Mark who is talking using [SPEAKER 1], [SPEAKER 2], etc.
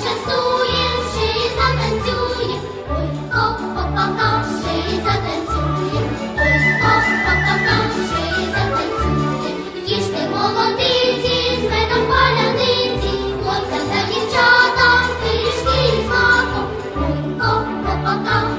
[SPEAKER 1] почасуєм, ще й затанцюєм, ой, хоп, хоп, хоп, ой, хоп, хоп, хоп, хоп, ще молодиці, з медом паляниці, хлопцям та дівчатам, пиріжки з маком, ой, хоп, хоп,